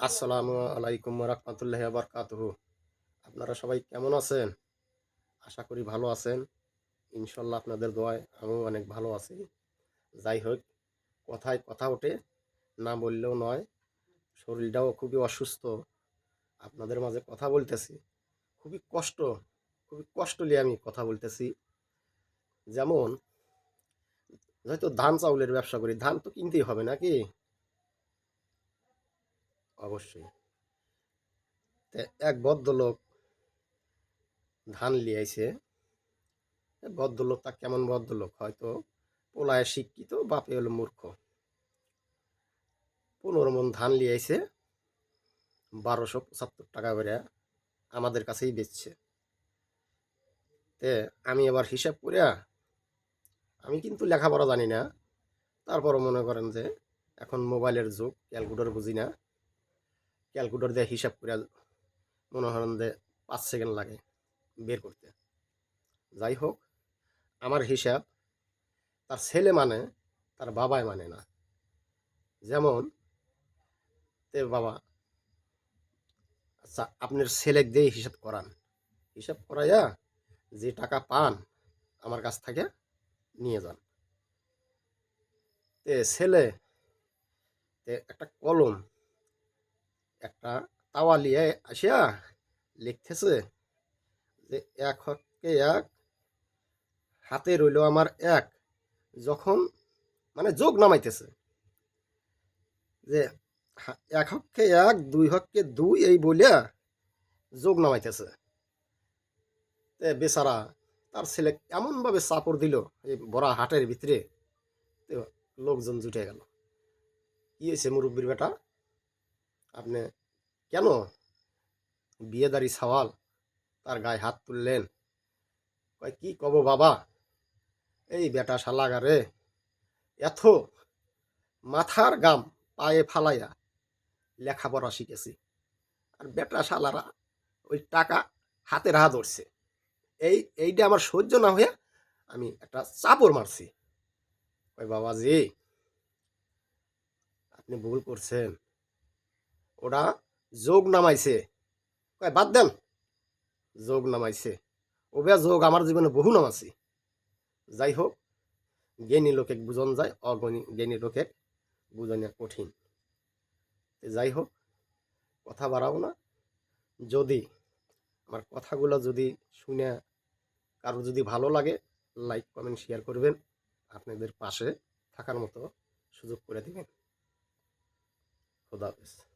আসসালামু আলাইকুম রহমতুল্লাহ বরকাতহু। আপনারা সবাই কেমন আছেন? আশা করি ভালো আছেন। ইনশাল্লাহ আপনাদের দোয়ায় আমিও অনেক ভালো আছি। যাই হোক, কথায় কথা ওঠে না বললেও নয়, শরীরটাও খুবই অসুস্থ। আপনাদের মাঝে কথা বলতেছি। খুবই কষ্ট খুবই কষ্ট নিয়ে আমি কথা বলতেছি। যেমন হয়তো ধান চাউলের ব্যবসা করি, ধান তো কিনতেই হবে নাকি? অবশ্যই। তে এক ভদ্রলোক ধান লিয়াইছে। এ ভদ্রলোকটা কেমন ভদ্রলোক? হয়তো পোলায় শিক্ষিত, বাপে হলো মূর্খ। পনেরো মন ধান লিয়াইছে, বারোশো পঁচাত্তর টাকা করে আমাদের কাছেই বেচছে। তে আমি এবার হিসাব করিয়া আমি কিন্তু লেখাপড়া জানি না। তারপরও মনে করেন যে এখন মোবাইলের যুগ, ক্যালকুলেটর বুঝি না। ক্যালকুলেটর দিয়ে হিসাব করে মনে করেন যে পাঁচ সেকেন্ড লাগে বের করতে। যাই হোক, আমার হিসাব তার ছেলে মানে তার বাবাই মানে না। যেমন, তে বাবা আচ্ছা আপনার ছেলে দিয়ে হিসাব করান। হিসাব করাইয়া যে টাকা পান, আমার কাছ থেকে নিয়ে যান। তে ছেলে, তে একটা কলম একটা তাওয়া লিয়ে আসিয়া লিখতেছে যে, এক হককে এক, হাতে রইল আমার এক। যখন মানে যোগ নামাইতেছে যে এক হককে এক, দুই হককে দুই, এই বলিয়া যোগ নামাইতেছে। বেচারা তার ছেলে এমনভাবে চাপড় দিল এই বড়া হাটের ভিতরে লোকজন জুটে গেল। কি হয়েছে মুরব্বীর বেটা? আপনি কেন? বিয়েদারি সওয়াল। তার গায়ে হাত তুললেন। কয়, কি কব বাবা? এই বেটা শালাগারে এত মাথার গাম পায়ে ফালাইয়া লেখাপড়া শিখেছি। আর বেটা শালারা ওই টাকা হাতে রাহা ধরছে। এই, এইটা আমার সহ্য না হয়ে আমি একটা চাপড় মারছি। ওই বাবাজি, আপনি ভুল করছেন। ওরা যোগ নামাইছে। কয়, বাদ দেন। যোগ নামাইছে। ওবে যোগ আমার জীবনে বহু নামাছি যাই হোক, জ্ঞানী লোকে বুঝন যায়, অজ্ঞানী, জ্ঞানী লোকে বুঝানো কঠিন। যাই হোক, কথা বাড়াবো না। যদি আমার কথাগুলো যদি শুনে কারও যদি ভালো লাগে লাইক কমেন্ট শেয়ার করবেন আপনাদের পাশে থাকার মতো সুযোগ করে দিবেন। খোদা হাফেজ।